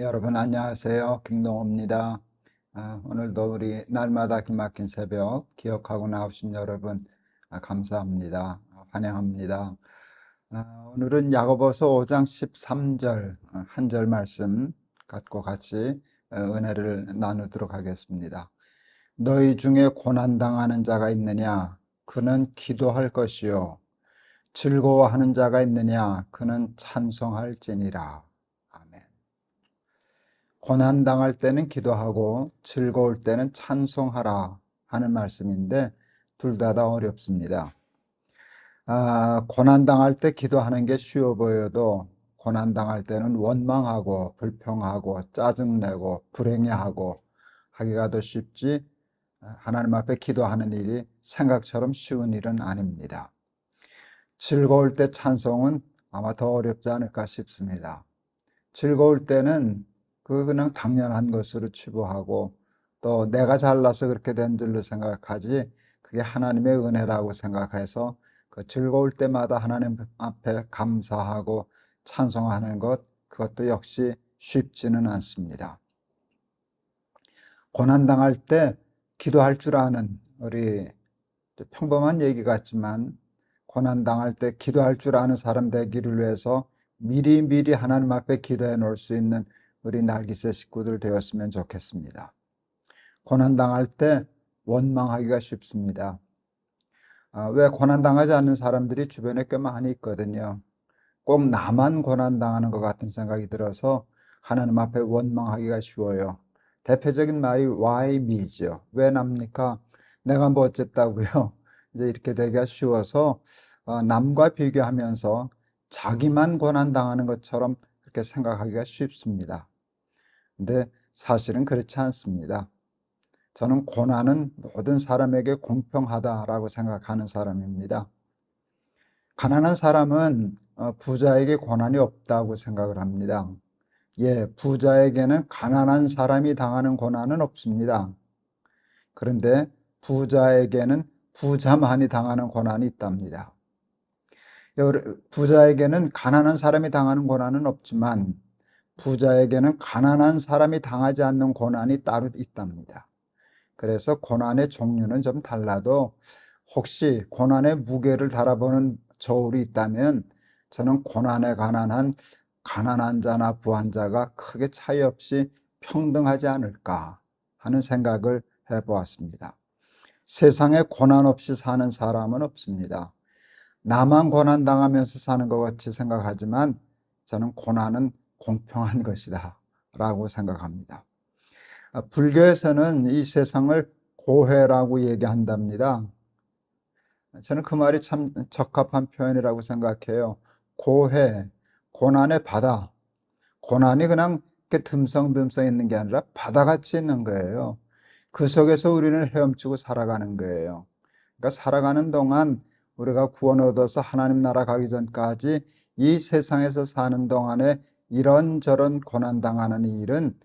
여러분 안녕하세요. 김동호입니다. 아, 오늘도 우리 날마다 기막힌 새벽 기억하고 나오신 여러분 아, 감사합니다. 아, 환영합니다. 아, 오늘은 야고보서 5장 13절 한 절 말씀 갖고 같이 어, 은혜를 나누도록 하겠습니다. 너희 중에 고난 당하는 자가 있느냐? 그는 기도할 것이요. 즐거워하는 자가 있느냐? 그는 찬송할지니라. 아멘. 고난 당할 때는 기도하고 즐거울 때는 찬송하라 하는 말씀인데 둘 다 다 어렵습니다. 아, 고난 당할 때 기도하는 게 쉬워 보여도 고난 당할 때는 원망하고 불평하고 짜증내고 불행해하고 하기가 더 쉽지 하나님 앞에 기도하는 일이 생각처럼 쉬운 일은 아닙니다. 즐거울 때 찬송은 아마 더 어렵지 않을까 싶습니다. 즐거울 때는 그 그냥 당연한 것으로 치부하고 또 내가 잘나서 그렇게 된 줄로 생각하지 그게 하나님의 은혜라고 생각해서 그 즐거울 때마다 하나님 앞에 감사하고 찬송하는 것 그것도 역시 쉽지는 않습니다. 고난 당할 때 기도할 줄 아는 우리 평범한 얘기 같지만 고난 당할 때 기도할 줄 아는 사람 되기를 위해서 미리 미리 하나님 앞에 기도해 놓을 수 있는 우리 날기새 식구들 되었으면 좋겠습니다. 고난당할 때 원망하기가 쉽습니다. 아, 왜 고난당하지 않는 사람들이 주변에 꽤 많이 있거든요. 꼭 나만 고난당하는 것 같은 생각이 들어서 하나님 앞에 원망하기가 쉬워요. 대표적인 말이 why me죠. 왜 납니까? 내가 뭐 어쨌다고요? 이제 이렇게 되기가 쉬워서 어, 남과 비교하면서 자기만 고난당하는 것처럼 그렇게 생각하기가 쉽습니다. 근데 사실은 그렇지 않습니다. 저는 고난은 모든 사람에게 공평하다라고 생각하는 사람입니다. 가난한 사람은 어, 부자에게 고난이 없다고 생각을 합니다. 예, 부자에게는 가난한 사람이 당하는 고난은 없습니다. 그런데 부자에게는 부자만이 당하는 고난이 있답니다. 부자에게는 가난한 사람이 당하는 고난은 없지만 부자에게는 가난한 사람이 당하지 않는 고난이 따로 있답니다. 그래서 고난의 종류는 좀 달라도 혹시 고난의 무게를 달아보는 저울이 있다면 저는 고난에 관한 한 가난한 자나 부한 자가 크게 차이 없이 평등하지 않을까 하는 생각을 해보았습니다. 세상에 고난 없이 사는 사람은 없습니다. 나만 고난 당하면서 사는 것 같이 생각하지만 저는 고난은 공평한 것이다 라고 생각합니다. 불교에서는 이 세상을 고해라고 얘기한답니다. 저는 그 말이 참 적합한 표현이라고 생각해요. 고해, 고난의 바다. 고난이 그냥 이렇게 듬성듬성 있는 게 아니라 바다같이 있는 거예요. 그 속에서 우리는 헤엄치고 살아가는 거예요. 그러니까 살아가는 동안 우리가 구원 얻어서 하나님 나라 가기 전까지 이 세상에서 사는 동안에 이런저런 고난당하는 일은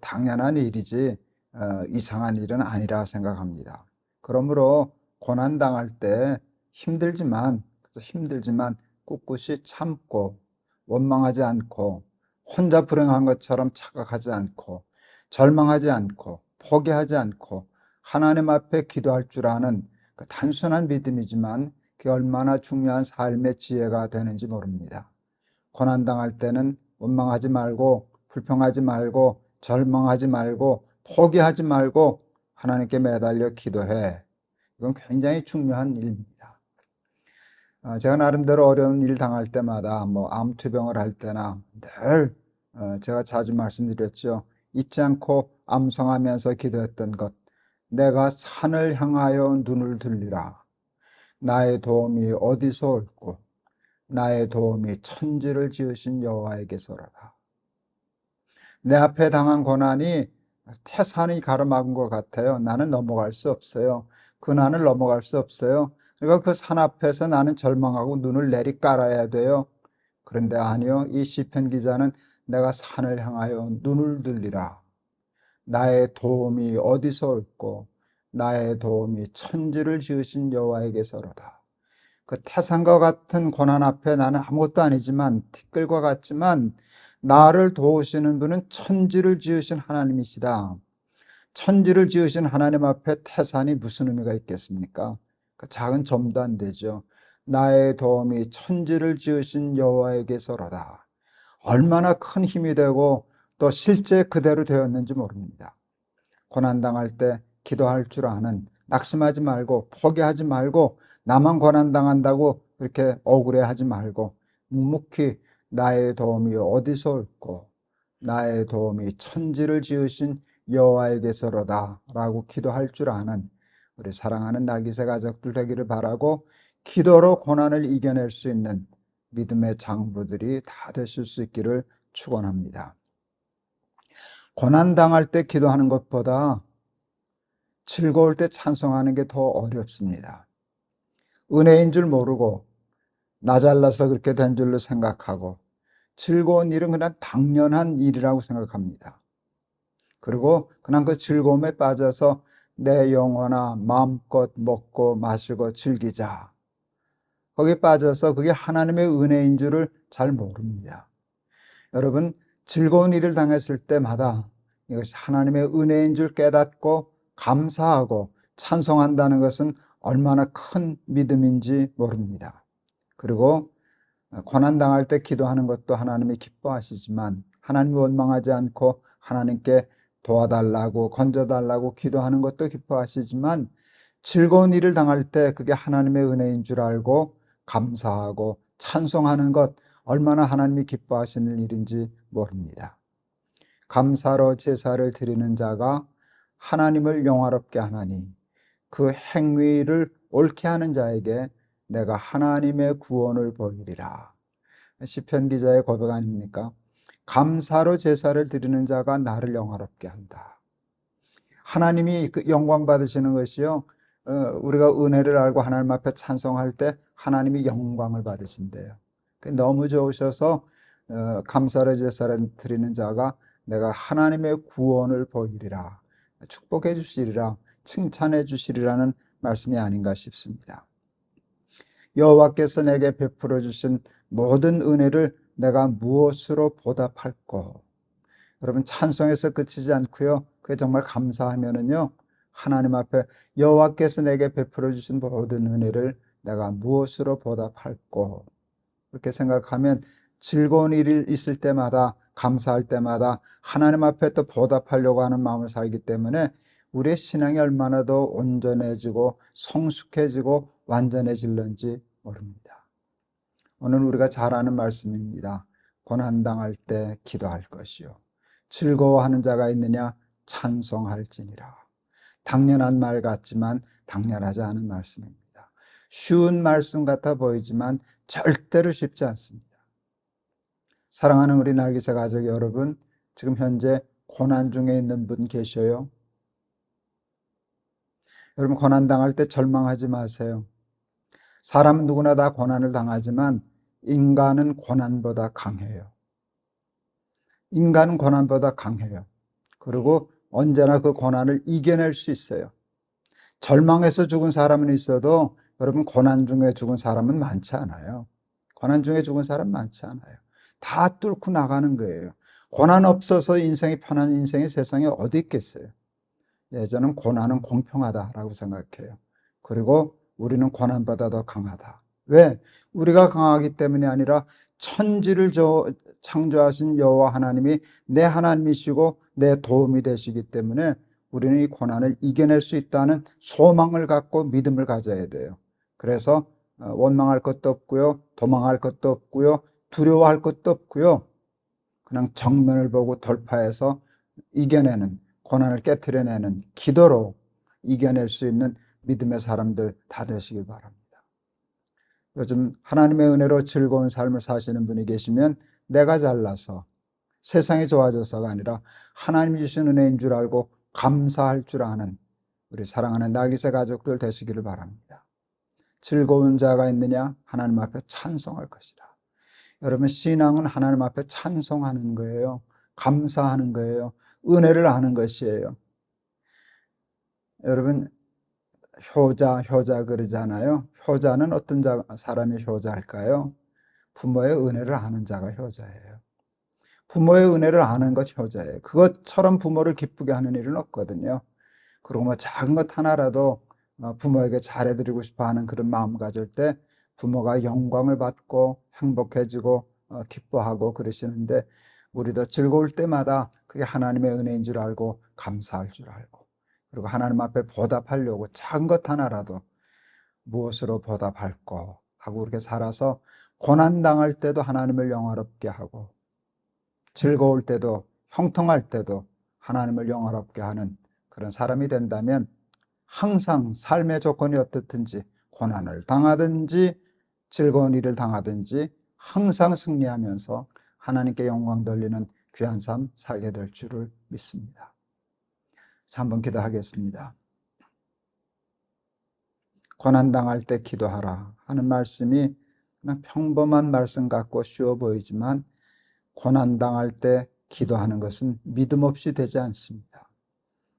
당연한 일이지 어, 이상한 일은 아니라 생각합니다. 그러므로 고난당할 때 힘들지만 힘들지만 꿋꿋이 참고 원망하지 않고 혼자 불행한 것처럼 착각하지 않고 절망하지 않고 포기하지 않고 하나님 앞에 기도할 줄 아는 그 단순한 믿음이지만 그게 얼마나 중요한 삶의 지혜가 되는지 모릅니다. 고난당할 때는 원망하지 말고 불평하지 말고 절망하지 말고 포기하지 말고 하나님께 매달려 기도해. 이건 굉장히 중요한 일입니다. 어, 제가 나름대로 어려운 일 당할 때마다 뭐 암투병을 할 때나 늘 어, 제가 자주 말씀드렸죠. 잊지 않고 암송하면서 기도했던 것. 내가 산을 향하여 눈을 들리라. 나의 도움이 어디서 올고 나의 도움이 천지를 지으신 여호와에게서라다. 내 앞에 당한 고난이 태산이 가로막은 것 같아요. 나는 넘어갈 수 없어요. 그난을 넘어갈 수 없어요. 그러니까 그 산 앞에서 나는 절망하고 눈을 내리 깔아야 돼요. 그런데 아니요. 이 시편 기자는 내가 산을 향하여 눈을 들리라. 나의 도움이 어디서 올고 나의 도움이 천지를 지으신 여호와에게서로다. 그 태산과 같은 고난 앞에 나는 아무것도 아니지만 티끌과 같지만 나를 도우시는 분은 천지를 지으신 하나님이시다. 천지를 지으신 하나님 앞에 태산이 무슨 의미가 있겠습니까? 그 작은 점도 안 되죠. 나의 도움이 천지를 지으신 여호와에게서로다. 얼마나 큰 힘이 되고 또 실제 그대로 되었는지 모릅니다. 고난당할 때 기도할 줄 아는 낙심하지 말고 포기하지 말고 나만 고난당한다고 그렇게 억울해하지 말고 묵묵히 나의 도움이 어디서 올고 나의 도움이 천지를 지으신 여호와에게서로다 라고 기도할 줄 아는 우리 사랑하는 나기세 가족들 되기를 바라고 기도로 고난을 이겨낼 수 있는 믿음의 장부들이 다 되실 수 있기를 축원합니다. 고난 당할 때 기도하는 것보다 즐거울 때 찬송하는 게 더 어렵습니다. 은혜인 줄 모르고 나 잘나서 그렇게 된 줄로 생각하고 즐거운 일은 그냥 당연한 일이라고 생각합니다. 그리고 그냥 그 즐거움에 빠져서 내 영혼아 마음껏 먹고 마시고 즐기자. 거기에 빠져서 그게 하나님의 은혜인 줄을 잘 모릅니다. 여러분, 즐거운 일을 당했을 때마다 이것이 하나님의 은혜인 줄 깨닫고 감사하고 찬송한다는 것은 얼마나 큰 믿음인지 모릅니다. 그리고 고난당할 때 기도하는 것도 하나님이 기뻐하시지만 하나님이 원망하지 않고 하나님께 도와달라고 건져달라고 기도하는 것도 기뻐하시지만 즐거운 일을 당할 때 그게 하나님의 은혜인 줄 알고 감사하고 찬송하는 것 얼마나 하나님이 기뻐하시는 일인지 모릅니다. 감사로 제사를 드리는 자가 하나님을 영화롭게 하나니 그 행위를 옳게 하는 자에게 내가 하나님의 구원을 보이리라. 시편 기자의 고백 아닙니까? 감사로 제사를 드리는 자가 나를 영화롭게 한다. 하나님이 그 영광 받으시는 것이요. 어, 우리가 은혜를 알고 하나님 앞에 찬송할 때 하나님이 영광을 받으신대요. 너무 좋으셔서 어, 감사로 제사를 드리는 자가 내가 하나님의 구원을 보이리라. 축복해 주시리라. 칭찬해 주시리라는 말씀이 아닌가 싶습니다. 여호와께서 내게 베풀어 주신 모든 은혜를 내가 무엇으로 보답할꼬? 여러분 찬송에서 그치지 않고요. 그게 정말 감사하면은요. 하나님 앞에 여호와께서 내게 베풀어 주신 모든 은혜를 내가 무엇으로 보답할꼬? 그렇게 생각하면 즐거운 일이 있을 때마다 감사할 때마다 하나님 앞에 또 보답하려고 하는 마음을 살기 때문에 우리의 신앙이 얼마나 더 온전해지고 성숙해지고 완전해질는지 모릅니다. 오늘 우리가 잘 아는 말씀입니다. 고난당할 때 기도할 것이요. 즐거워하는 자가 있느냐? 찬송할지니라. 당연한 말 같지만 당연하지 않은 말씀입니다. 쉬운 말씀 같아 보이지만 절대로 쉽지 않습니다. 사랑하는 우리 날기사 가족 여러분, 지금 현재 고난 중에 있는 분 계셔요? 여러분, 고난 당할 때 절망하지 마세요. 사람은 누구나 다 고난을 당하지만 인간은 고난보다 강해요. 인간은 고난보다 강해요. 그리고 언제나 그 고난을 이겨낼 수 있어요. 절망해서 죽은 사람은 있어도 여러분 고난 중에 죽은 사람은 많지 않아요. 고난 중에 죽은 사람 많지 않아요. 다 뚫고 나가는 거예요. 고난 없어서 인생이 편한 인생이 세상에 어디 있겠어요. 예, 저는 고난은 공평하다라고 생각해요. 그리고 우리는 고난보다 더 강하다. 왜? 우리가 강하기 때문이 아니라 천지를 창조하신 여호와 하나님이 내 하나님이시고 내 도움이 되시기 때문에 우리는 이 고난을 이겨낼 수 있다는 소망을 갖고 믿음을 가져야 돼요. 그래서 어, 원망할 것도 없고요. 도망할 것도 없고요. 두려워할 것도 없고요. 그냥 정면을 보고 돌파해서 이겨내는 고난을 깨뜨려내는 기도로 이겨낼 수 있는 믿음의 사람들 다 되시길 바랍니다. 요즘 하나님의 은혜로 즐거운 삶을 사시는 분이 계시면 내가 잘나서 세상이 좋아져서가 아니라 하나님 주신 은혜인 줄 알고 감사할 줄 아는 우리 사랑하는 날기새 가족들 되시기를 바랍니다. 즐거운 자가 있느냐? 하나님 앞에 찬송할 것이다. 여러분, 신앙은 하나님 앞에 찬송하는 거예요. 감사하는 거예요. 은혜를 아는 것이에요. 여러분, 효자, 효자 그러잖아요. 효자는 어떤 자, 사람이 효자일까요? 부모의 은혜를 아는 자가 효자예요. 부모의 은혜를 아는 것 효자예요. 그것처럼 부모를 기쁘게 하는 일은 없거든요. 그리고 뭐 작은 것 하나라도 어, 부모에게 잘해드리고 싶어 하는 그런 마음 가질 때 부모가 영광을 받고 행복해지고 어, 기뻐하고 그러시는데 우리도 즐거울 때마다 그게 하나님의 은혜인 줄 알고 감사할 줄 알고 그리고 하나님 앞에 보답하려고 작은 것 하나라도 무엇으로 보답할까 하고 그렇게 살아서 고난 당할 때도 하나님을 영화롭게 하고 즐거울 때도 형통할 때도 하나님을 영화롭게 하는 그런 사람이 된다면 항상 삶의 조건이 어떻든지 고난을 당하든지 즐거운 일을 당하든지 항상 승리하면서 하나님께 영광 돌리는 귀한 삶 살게 될 줄을 믿습니다. 자, 한번 기도하겠습니다. 고난당할 때 기도하라 하는 말씀이 그냥 평범한 말씀 같고 쉬워 보이지만 고난당할 때 기도하는 것은 믿음 없이 되지 않습니다.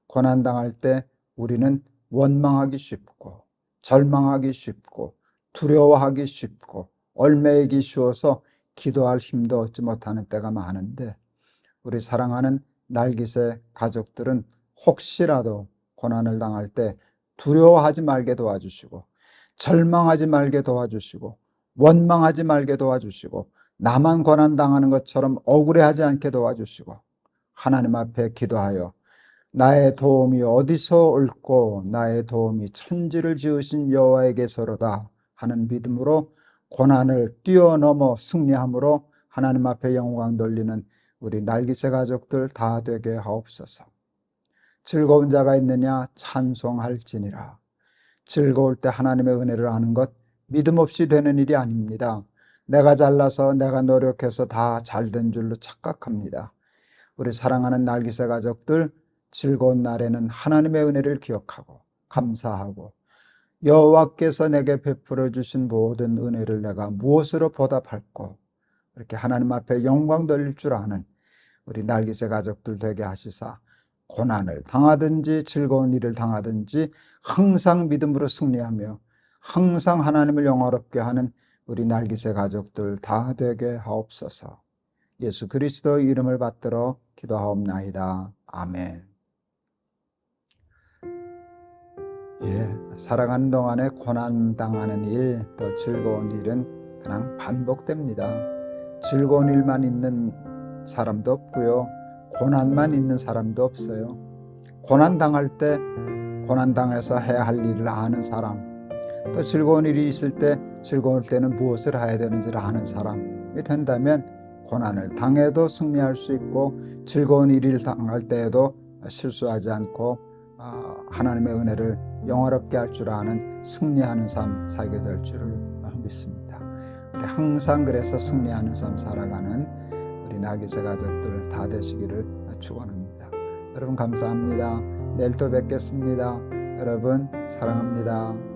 고난당할 때 우리는 원망하기 쉽고 절망하기 쉽고 두려워하기 쉽고 얼매이기 쉬워서 기도할 힘도 얻지 못하는 때가 많은데 우리 사랑하는 날기새 가족들은 혹시라도 고난을 당할 때 두려워하지 말게 도와주시고 절망하지 말게 도와주시고 원망하지 말게 도와주시고 나만 고난 당하는 것처럼 억울해하지 않게 도와주시고 하나님 앞에 기도하여 나의 도움이 어디서 올고 나의 도움이 천지를 지으신 여호와에게서로다 하는 믿음으로 고난을 뛰어넘어 승리함으로 하나님 앞에 영광 돌리는 우리 날기새 가족들 다 되게 하옵소서. 즐거운 자가 있느냐 찬송할지니라. 즐거울 때 하나님의 은혜를 아는 것 믿음 없이 되는 일이 아닙니다. 내가 잘나서 내가 노력해서 다 잘 된 줄로 착각합니다. 우리 사랑하는 날기새 가족들 즐거운 날에는 하나님의 은혜를 기억하고 감사하고 여호와께서 내게 베풀어 주신 모든 은혜를 내가 무엇으로 보답할꼬 이렇게 하나님 앞에 영광 돌릴 줄 아는 우리 날기새 가족들 되게 하시사 고난을 당하든지 즐거운 일을 당하든지 항상 믿음으로 승리하며 항상 하나님을 영화롭게 하는 우리 날기새 가족들 다 되게 하옵소서. 예수 그리스도 이름을 받들어 기도하옵나이다. 아멘. 예, 살아가는 동안에 고난 당하는 일, 또 즐거운 일은 그냥 반복됩니다. 즐거운 일만 있는 사람도 없고요. 고난만 있는 사람도 없어요. 고난 당할 때 고난 당해서 해야 할 일을 아는 사람, 또 즐거운 일이 있을 때 즐거울 때는 무엇을 해야 되는지를 아는 사람이 된다면 고난을 당해도 승리할 수 있고 즐거운 일을 당할 때에도 실수하지 않고 아, 하나님의 은혜를 영화롭게 할 줄 아는 승리하는 삶 살게 될 줄을 믿습니다. 항상 그래서 승리하는 삶 살아가는 우리 나기새 가족들 다 되시기를 축원합니다. 여러분 감사합니다. 내일 또 뵙겠습니다. 여러분 사랑합니다.